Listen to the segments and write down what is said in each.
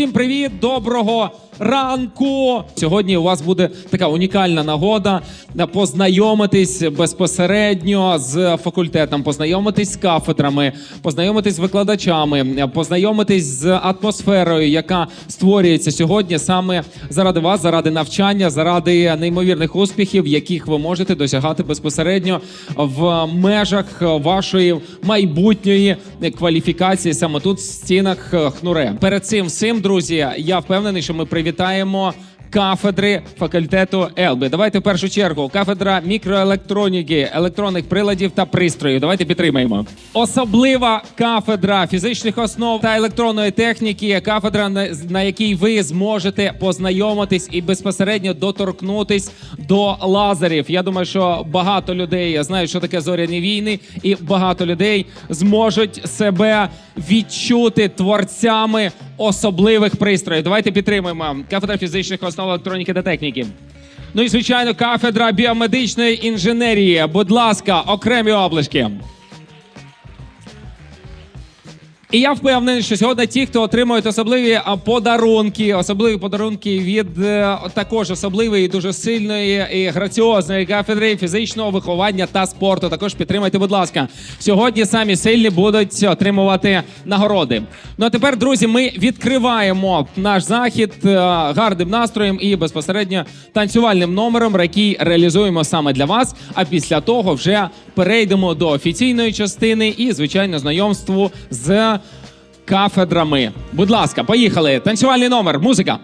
всім привіт! Доброго ранку! Сьогодні у вас буде така унікальна нагода е, познайомитись безпосередньо з факультетом, познайомитись з кафедрами, познайомитись з викладачами, е, познайомитись з атмосферою, яка створюється сьогодні саме заради вас, заради навчання, заради неймовірних успіхів, яких ви можете досягати безпосередньо в межах вашої майбутньої кваліфікації саме тут в стінах е, хнуре. Перед цим всім, друзі, я впевнений, що ми привітаємо. Кафедри факультету Елби. Давайте в першу чергу. Кафедра мікроелектроніки, електронних приладів та пристроїв. Давайте підтримаємо. Особлива кафедра фізичних основ та електронної техніки. Кафедра, на якій ви зможете познайомитись і безпосередньо доторкнутись до лазерів. Я думаю, що багато людей знають, що таке зоряні війни, і багато людей зможуть себе відчути творцями особливих пристроїв. Давайте підтримуємо кафедра фізичних основ електроніки та техніки. Ну і звичайно, кафедра біомедичної інженерії. Будь ласка, окремі облишки. І я впевнений, що сьогодні ті, хто отримують особливі подарунки, особливі подарунки від е, також особливої, дуже сильної і граціозної кафедри фізичного виховання та спорту. Також підтримайте, будь ласка. Сьогодні самі сильні будуть отримувати нагороди. Ну а тепер, друзі, ми відкриваємо наш захід е, гарним настроєм і безпосередньо танцювальним номером, який реалізуємо саме для вас. А після того вже перейдемо до офіційної частини і, звичайно, знайомству з кафедрами. Будь ласка, поїхали. Танцювальний номер, музика.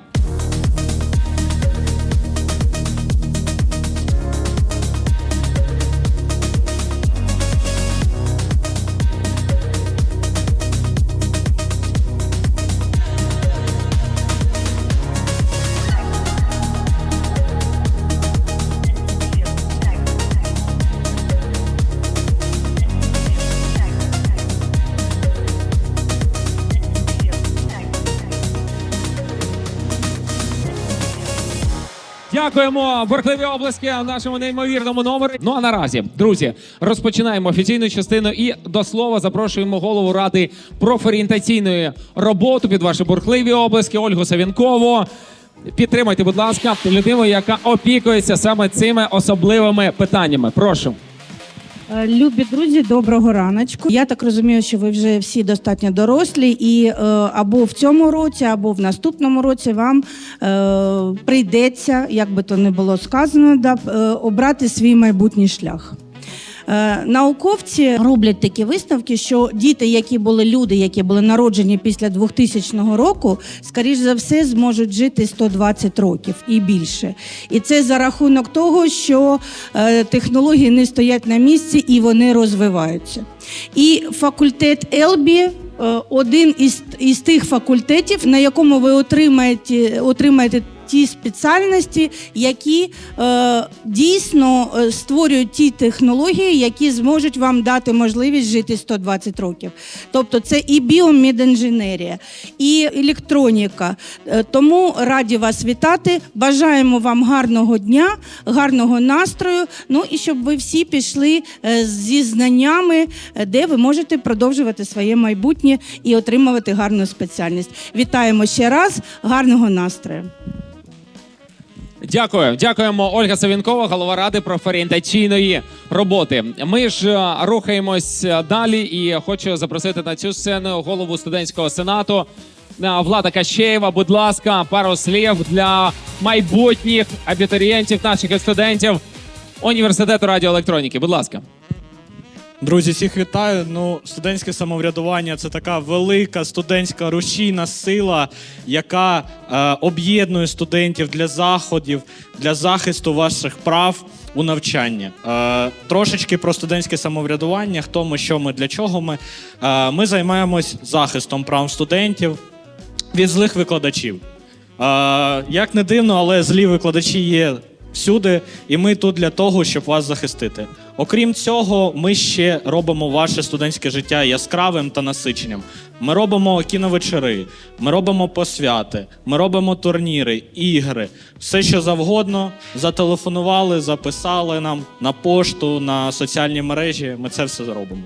Дякуємо, бурхливі облески нашому неймовірному номері. Ну а наразі, друзі, розпочинаємо офіційну частину і до слова запрошуємо голову ради профорієнтаційної роботи під ваші бурхливі облески Ольгу Савінкову. Підтримайте, будь ласка, людину, яка опікується саме цими особливими питаннями. Прошу. Е, Любі друзі, доброго раночку. Я так розумію, що ви вже всі достатньо дорослі, і е, або в цьому році, або в наступному році вам е, прийдеться, як би то не було сказано, да, обрати свій майбутній шлях. Е, Науковці роблять такі висновки, що діти, які були люди, які були народжені після 2000 року, скоріш за все зможуть жити 120 років і більше. І це за рахунок того, що е, технології не стоять на місці і вони розвиваються. І факультет Елбі. е, Один із, із тих факультетів, на якому ви отримаєте, отримаєте ті спеціальності, які е, дійсно е, створюють ті технології, які зможуть вам дати можливість жити 120 років. Тобто це і біомедінженерія, і електроніка. Е, тому раді вас вітати. Бажаємо вам гарного дня, гарного настрою. Ну і щоб ви всі пішли е, зі знаннями, де ви можете продовжувати своє майбутнє і отримувати гарну спеціальність. Вітаємо ще раз, гарного настрою. Дякую, дякуємо, Ольга Савінкова, голова ради профорієнтаційної роботи. Ми ж е, рухаємось е, далі, і хочу запросити на цю сцену голову студентського сенату е, Влада Кащеєва. Будь ласка, пару слів для майбутніх абітурієнтів, наших студентів університету радіоелектроніки. Будь ласка. Друзі, всіх вітаю. Ну, студентське самоврядування це така велика студентська рушійна сила, яка е, об'єднує студентів для заходів, для захисту ваших прав у навчанні. Е, трошечки про студентське самоврядування, хто ми, що ми, для чого ми. Е, ми займаємось захистом прав студентів від злих викладачів. Е, як не дивно, але злі викладачі є всюди, і ми тут для того, щоб вас захистити. Окрім цього, ми ще робимо ваше студентське життя яскравим та насиченим. Ми робимо кіновечори, ми робимо посвяти, ми робимо турніри, ігри, все що завгодно. Зателефонували, записали нам на пошту, на соціальні мережі. Ми це все зробимо.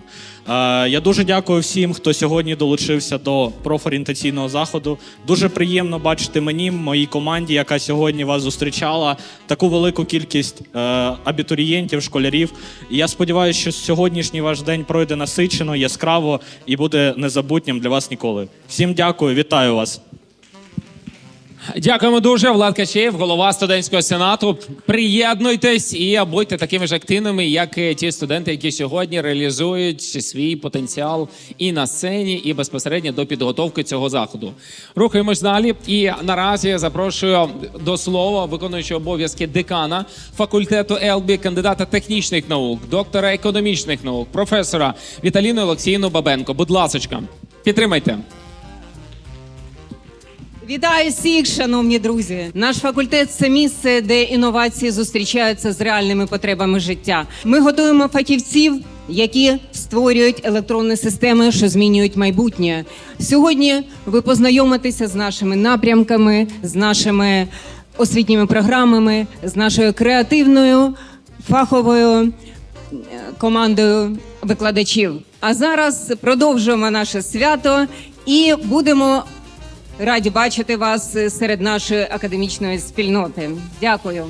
Е, Я дуже дякую всім, хто сьогодні долучився до профорієнтаційного заходу. Дуже приємно бачити мені, моїй команді, яка сьогодні вас зустрічала, таку велику кількість е, абітурієнтів, школярів. І я сподіваюся, що сьогоднішній ваш день пройде насичено, яскраво і буде незабутнім для вас ніколи. Всім дякую, вітаю вас. Дякуємо дуже. Влад Качеєв, голова студентського сенату. Приєднуйтесь і будьте такими ж активними, як і ті студенти, які сьогодні реалізують свій потенціал і на сцені, і безпосередньо до підготовки цього заходу. Рухаємось далі. І наразі запрошую до слова виконуючого обов'язки декана факультету ЕЛБІ, кандидата технічних наук, доктора економічних наук, професора Віталіну Олексіївну Бабенко. Будь ласочка, підтримайте. Вітаю всіх, шановні друзі! Наш факультет це місце, де інновації зустрічаються з реальними потребами життя. Ми готуємо фахівців, які створюють електронні системи, що змінюють майбутнє. Сьогодні ви познайомитеся з нашими напрямками, з нашими освітніми програмами, з нашою креативною фаховою е, командою викладачів. А зараз продовжуємо наше свято і будемо Раді бачити вас е, серед нашої академічної спільноти. Дякую.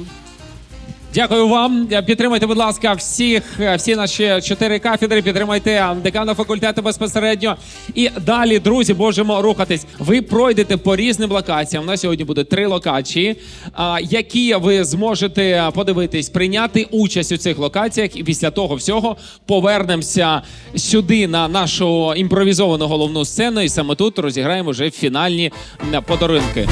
Дякую вам. Підтримайте, будь ласка, всіх, всі наші чотири кафедри. Підтримайте декана факультету безпосередньо. І далі, друзі, можемо рухатись. Ви пройдете по різним локаціям. У нас сьогодні буде три локації, які ви зможете подивитись, прийняти участь у цих локаціях. І після того всього повернемося сюди на нашу імпровізовану головну сцену. І саме тут розіграємо вже фінальні подарунки.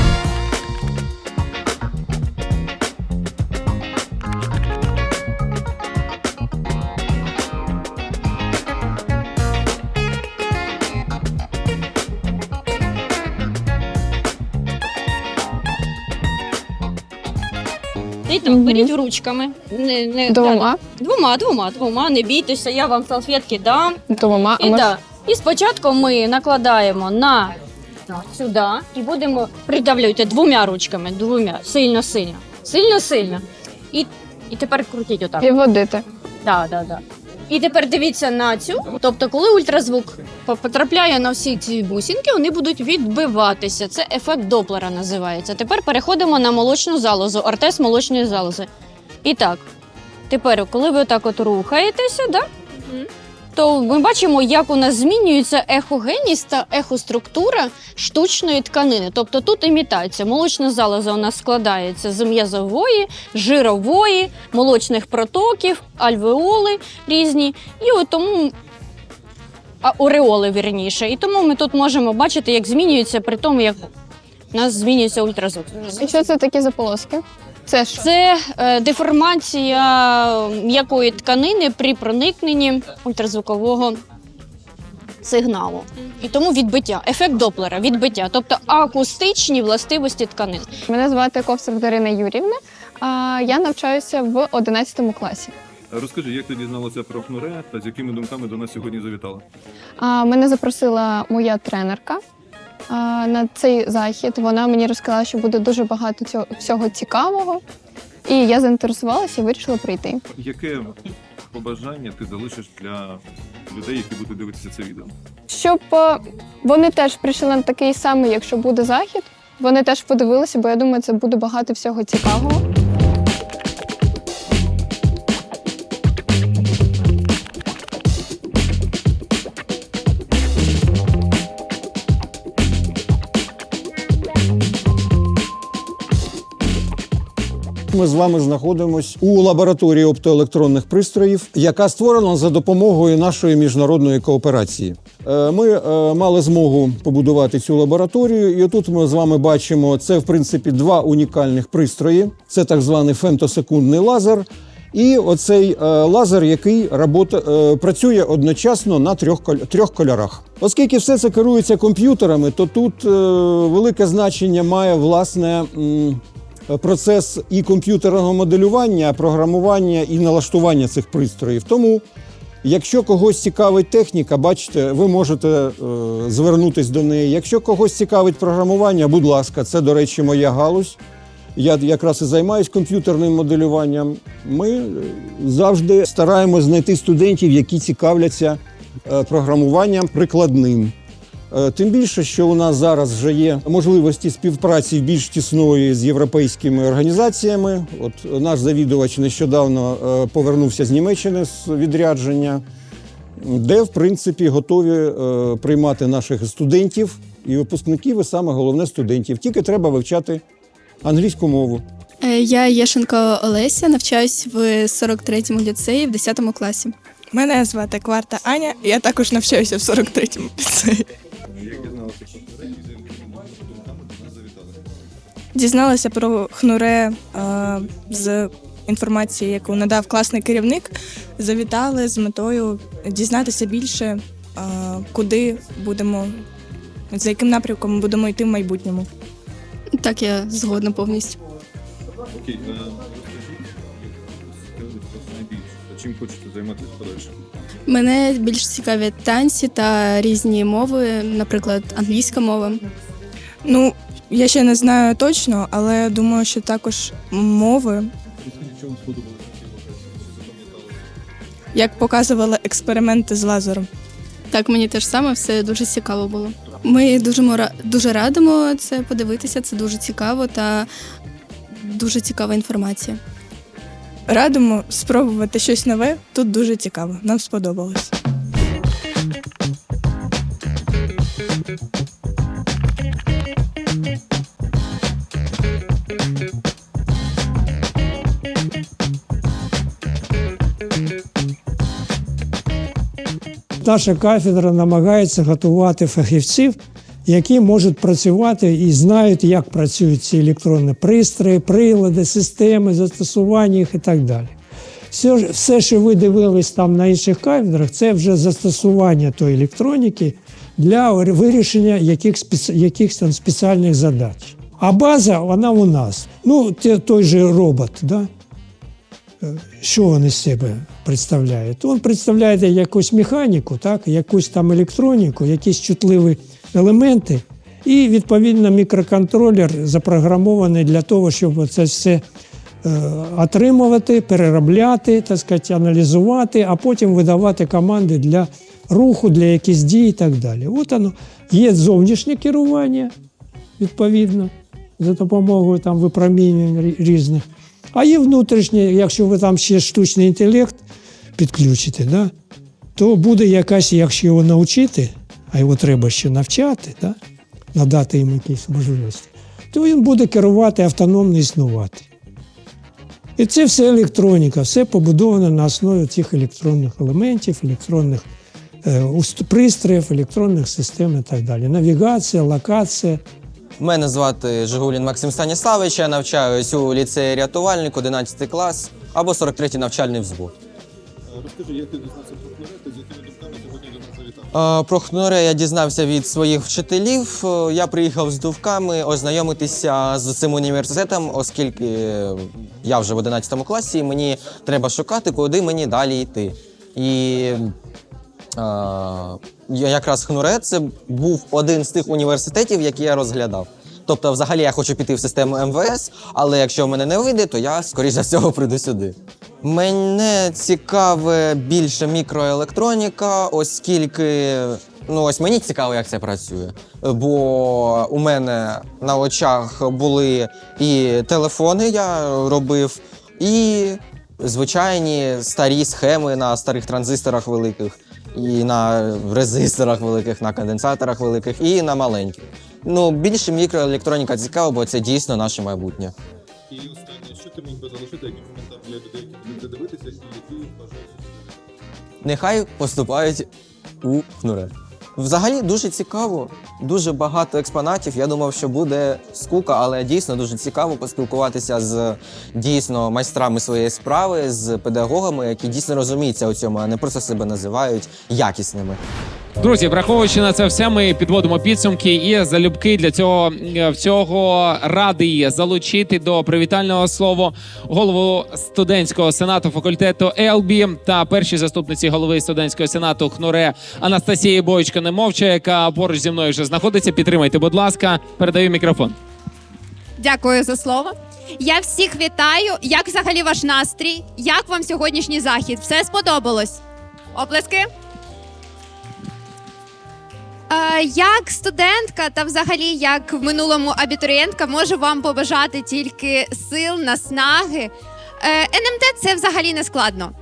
І так, беріть ручками. Не, не, Двома? да, двома, двома, двома, не бійтеся, я вам салфетки дам. Двома. А І, може- да. і спочатку ми накладаємо на сюди і будемо придавлювати двома ручками, двома, сильно, сильно, сильно, сильно. І, і тепер крутіть отак. І водити. Да, да, да. І тепер дивіться на цю. Тобто, коли ультразвук потрапляє на всі ці бусинки, вони будуть відбиватися. Це ефект Доплера називається. Тепер переходимо на молочну залозу, ортез молочної залози. І так, тепер, коли ви отак от рухаєтеся, да? То ми бачимо, як у нас змінюється ехогенність та ехоструктура штучної тканини. Тобто тут імітація. Молочна залоза у нас складається з м'язової, жирової, молочних протоків, альвеоли різні. І от тому. А ореоли вірніше. І тому ми тут можемо бачити, як змінюється при тому, як у нас змінюється ультразвук. І що це такі за полоски? Це що? Це е, деформація м'якої тканини при проникненні ультразвукового сигналу. І тому відбиття, ефект Доплера, відбиття, тобто акустичні властивості тканин. Мене звати Ковсар Дарина Юрівна. А я навчаюся в 11 класі. Розкажи, як ти дізналася про ХНУРЕ та з якими думками до нас сьогодні завітала? А, мене запросила моя тренерка на цей захід. Вона мені розказала, що буде дуже багато цього всього цікавого. І я заінтересувалася і вирішила прийти. Яке побажання ти залишиш для людей, які будуть дивитися це відео? Щоб е, вони теж прийшли на такий самий, якщо буде захід. Вони теж подивилися, бо я думаю, це буде багато всього цікавого. Ми з вами знаходимося у лабораторії оптоелектронних пристроїв, яка створена за допомогою нашої міжнародної кооперації. Е, Ми е, мали змогу побудувати цю лабораторію, і тут ми з вами бачимо це, в принципі, два унікальних пристрої. Це так званий фемтосекундний лазер. І оцей е, лазер, який робота, працює одночасно на трьох, трьох кольорах. Оскільки все це керується комп'ютерами, то тут велике значення має власне процес і комп'ютерного моделювання, програмування і налаштування цих пристроїв. Тому, якщо когось цікавить техніка, бачите, ви можете е, звернутися до неї. Якщо когось цікавить програмування, будь ласка, це, до речі, моя галузь. Я якраз і займаюся комп'ютерним моделюванням. Ми е, завжди стараємось знайти студентів, які цікавляться е, програмуванням прикладним. Е, Тим більше, що у нас зараз вже є можливості співпраці більш тісної з європейськими організаціями. От наш завідувач нещодавно е, повернувся з Німеччини з відрядження, де, в принципі, готові е, приймати наших студентів і випускників, і саме головне студентів. Тільки треба вивчати англійську мову. Е, Я Єшенко Олеся, навчаюсь в 43-му ліцеї в 10 класі. Мене звати Кварта Аня, я також навчаюся в 43-му ліцеї. Дізналася про хнуре е, з інформації, яку надав класний керівник. Завітали з метою дізнатися більше, е, куди будемо, за яким напрямком будемо йти в майбутньому. Так, я згодна повністю. Окей, чим хочете займатися подальше? Мене більш цікавлять танці та різні мови, наприклад, англійська мова. Ну, я ще не знаю точно, але думаю, що також мови, Розкажіть, що сподобалося в локації, що запам'ятали? як показували експерименти з лазером. Так, мені теж саме все дуже цікаво було. Ми дуже мора- дуже радимо це подивитися. Це дуже цікаво та дуже цікава інформація. Радимо спробувати щось нове. Тут дуже цікаво. Нам сподобалось. Наша кафедра намагається готувати фахівців, які можуть працювати і знають, як працюють ці електронні пристрої, прилади, системи, застосування їх і так далі. Все, все, що ви дивились там на інших кафедрах, це вже застосування тої електроніки для вирішення яких, якихось там спеціальних задач. А база, вона у нас. Ну, той же робот, да? що він із себе представляє? Він представляє якусь механіку, так? якусь там електроніку, якісь чутливі елементи, і відповідно мікроконтролер запрограмований для того, щоб це все е, отримувати, переробляти, так сказати, аналізувати, а потім видавати команди для руху, для якихось дій і так далі. От воно є зовнішнє керування, відповідно, за допомогою там випромінювань різних. А є внутрішнє, якщо ви там ще штучний інтелект підключите, да, то буде якась, якщо його навчити, а його треба ще навчати, да, надати йому якісь можливості, то він буде керувати автономно існувати. І це все електроніка, все побудовано на основі цих електронних елементів, електронних е, пристроїв, електронних систем і так далі. Навігація, локація. Мене звати Жигулін Максим Станіславович, я навчаюсь у ліцеї рятувальник, 11 клас або 43-й навчальний взвод. Розкажи, як ти дізнався про хнурети, з якими Про хнуре я дізнався від своїх вчителів. Е, Я приїхав з думками ознайомитися з цим університетом, оскільки я вже в 11 класі, і мені треба шукати, куди мені далі йти. І е, якраз хнуре це був один з тих університетів, які я розглядав. Тобто, взагалі, я хочу піти в систему МВС, але якщо в мене не вийде, то я скоріш за всього прийду сюди. Мене цікаве більше мікроелектроніка, оскільки ну ось мені цікаво, як це працює. Бо у мене на очах були і телефони, я робив, і звичайні старі схеми на старих транзисторах великих, і на резисторах великих, на конденсаторах великих, і на маленьких. Ну, більше мікроелектроніка цікава, бо це дійсно наше майбутнє. І останнє, що ти міг би залишити, людей, які будуть це дивитися, і які бажають Нехай поступають у ХНУРЕ. Взагалі дуже цікаво, дуже багато експонатів. Я думав, що буде скука, але дійсно дуже цікаво поспілкуватися з дійсно майстрами своєї справи, з педагогами, які дійсно розуміються у цьому, а не просто себе називають якісними. Друзі, враховуючи на це все, ми підводимо підсумки і залюбки для цього е, всього радий залучити до привітального слова голову студентського сенату факультету ЕЛБІ та першій заступниці голови студентського сенату ХНУРЕ Анастасії Бойчко Немовча, яка поруч зі мною вже знаходиться. Підтримайте, будь ласка, передаю мікрофон. Дякую за слово. Я всіх вітаю. Як взагалі ваш настрій? Як вам сьогоднішній захід? Все сподобалось? Оплески? Е, Як студентка та взагалі як в минулому абітурієнтка можу вам побажати тільки сил, наснаги. Е, НМТ це взагалі не складно.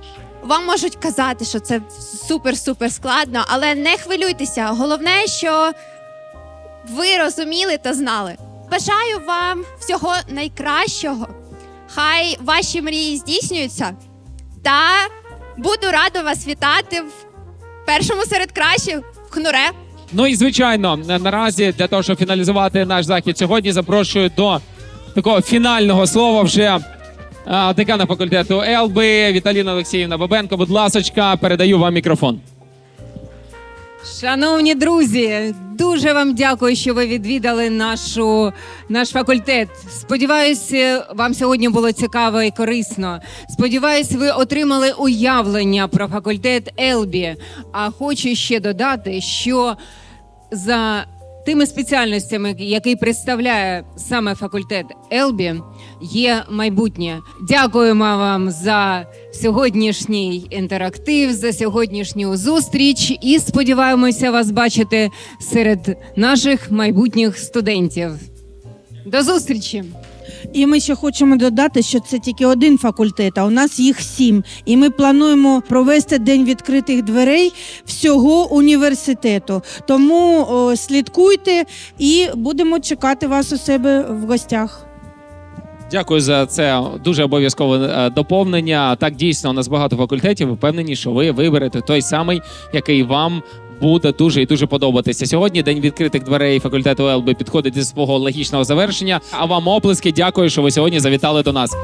Вам можуть казати, що це супер-супер складно, але не хвилюйтеся. Головне, що ви розуміли та знали. Бажаю вам всього найкращого. Хай ваші мрії здійснюються. Та буду рада вас вітати в першому серед кращих в ХНУРЕ. Ну і звичайно, наразі для того, щоб фіналізувати наш захід сьогодні, запрошую до такого фінального слова вже а, декана факультету Елби Віталіна Олексіївна Бабенко. Будь ласочка, передаю вам мікрофон. Шановні друзі, дуже вам дякую, що ви відвідали нашу, наш факультет. Сподіваюся, вам сьогодні було цікаво і корисно. Сподіваюсь, ви отримали уявлення про факультет Елбі. А хочу ще додати, що за тими спеціальностями, які представляє саме факультет Елбі, є майбутнє. Дякуємо вам за сьогоднішній інтерактив, за сьогоднішню зустріч і сподіваємося вас бачити серед наших майбутніх студентів. До зустрічі! І ми ще хочемо додати, що це тільки один факультет, а у нас їх сім. І ми плануємо провести день відкритих дверей всього університету. Тому о, слідкуйте і будемо чекати вас у себе в гостях. Дякую за це дуже обов'язкове е, доповнення. Так дійсно у нас багато факультетів. Впевнені, що ви виберете той самий, який вам. Буде дуже і дуже подобатися. Сьогодні день відкритих дверей факультету ЛБ підходить до свого логічного завершення. А вам оплески. Дякую, що ви сьогодні завітали до нас.